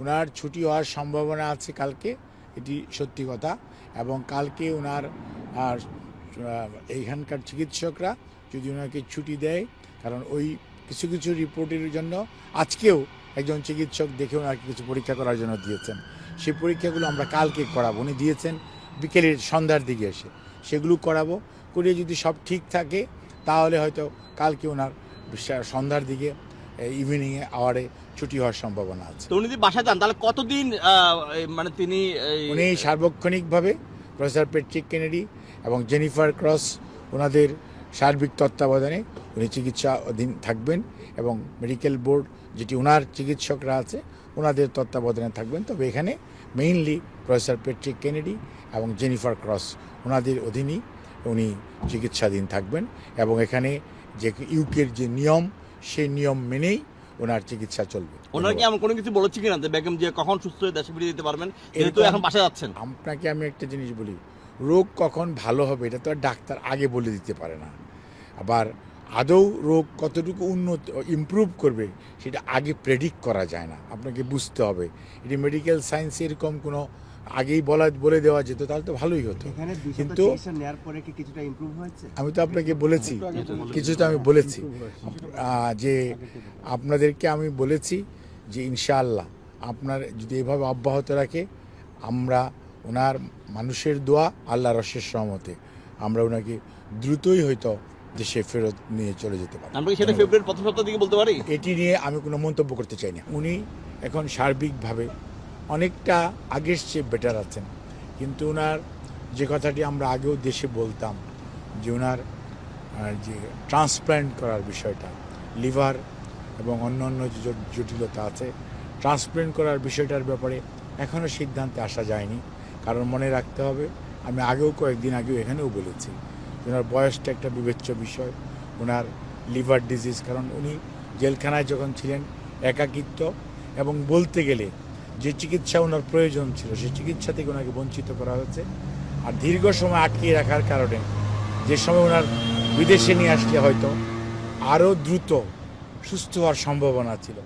ওনার ছুটি হওয়ার সম্ভাবনা আছে কালকে, এটি সত্যি কথা। এবং কালকে ওনার আর এইখানকার চিকিৎসকরা যদি ওনাকে ছুটি দেয়, কারণ ওই কিছু কিছু রিপোর্টের জন্য আজকেও একজন চিকিৎসক দেখে ওনাকে কিছু পরীক্ষা করার জন্য দিয়েছেন। সেই পরীক্ষাগুলো আমরা কালকে করাবো। উনি দিয়েছেন বিকেলের সন্ধ্যার দিকে এসে। সেগুলো করাবো। করে যদি সব ঠিক থাকে, তাহলে হয়তো কালকে ওনার সন্ধ্যার দিকে ইভিনিংয়ে আওয়ারে ছুটি হওয়ার সম্ভাবনা আছে। তো উনি যদি বাসায় যান তাহলে কতদিন মানে তিনি উনি সার্বক্ষণিকভাবে প্রফেসর পেট্রিক কেনেডি এবং জেনিফার ক্রস ওনাদের সার্বিক তত্ত্বাবধানে উনি চিকিৎসা অধীন থাকবেন এবং মেডিকেল বোর্ড যেটি ওনার চিকিৎসকরা আছে ওনাদের তত্ত্বাবধানে থাকবেন। তবে এখানে মেইনলি প্রফেসর পেট্রিক কেনেডি এবং জেনিফার ক্রস ওনাদের অধীনেই উনি চিকিৎসাধীন থাকবেন এবং এখানে যে ইউকের যে নিয়ম সেই নিয়ম মেনেই ওনার চিকিৎসা চলবে। ওনারা কি এমন কোনো কিছু বলেছে কিনা? বেগম যে কখন সুস্থ হয়ে দেশে ফিরে যেতে পারবেন? যেহেতু এখন বাসায় যাচ্ছেন। আপনাকে আমি একটা জিনিস বলি রোগ কখন ভালো হবে এটা তো আর ডাক্তার আগে বলে দিতে পারে না। আবার আদৌ রোগ কতটুকু উন্নত ইমপ্রুভ করবে সেটা আগে প্রেডিক্ট করা যায় না। আপনাকে বুঝতে হবে। এটি মেডিকেল সায়েন্স এরকম কোনো আগেই বলা বলে দেওয়া যেত তাহলে তো ভালোই হতো। কিন্তু কিছুটা আমি তো আপনাকে বলেছি কিছু তো আমি বলেছি। যে আপনাদেরকে আমি বলেছি যে ইনশাআল্লাহ আপনার যদি এভাবে অব্যাহত রাখে আমরা ওনার মানুষের দোয়া আল্লাহ রসের সহমতে আমরা ওনাকে দ্রুতই হয়তো দেশে ফেরত নিয়ে চলে যেতে পারি আমরা সেটা ফেব্রুয়ারির প্রথম সপ্তাহ দিকে বলতে পারি? এটি নিয়ে আমি কোনো মন্তব্য করতে চাই না। উনি এখন সার্বিকভাবে অনেকটা আগের চেয়ে বেটার আছেন। কিন্তু ওনার যে কথাটি আমরা আগেও দেশে বলতাম, যে ওনার যে ট্রান্সপ্ল্যান্ট করার বিষয়টা লিভার এবং অন্য অন্য যে জটিলতা আছে ট্রান্সপ্ল্যান্ট করার বিষয়টার ব্যাপারে এখনও সিদ্ধান্তে আসা যায়নি। কারণ মনে রাখতে হবে, আমি আগেও কয়েকদিন আগেও এখানেও বলেছি ওনার বয়সটা একটা বিবেচ্য বিষয় ওনার লিভার ডিজিজ কারণ উনি জেলখানায় যখন ছিলেন, একাকিত্ব এবং বলতে গেলে যে চিকিৎসা ওনার প্রয়োজন ছিল, সে চিকিৎসা থেকে ওনাকে বঞ্চিত করা হয়েছে। আর দীর্ঘ সময় আটকিয়ে রাখার কারণে যে সময় ওনার বিদেশে নিয়ে আসলে হয়তো আরও দ্রুত সুস্থ হওয়ার সম্ভাবনা ছিল।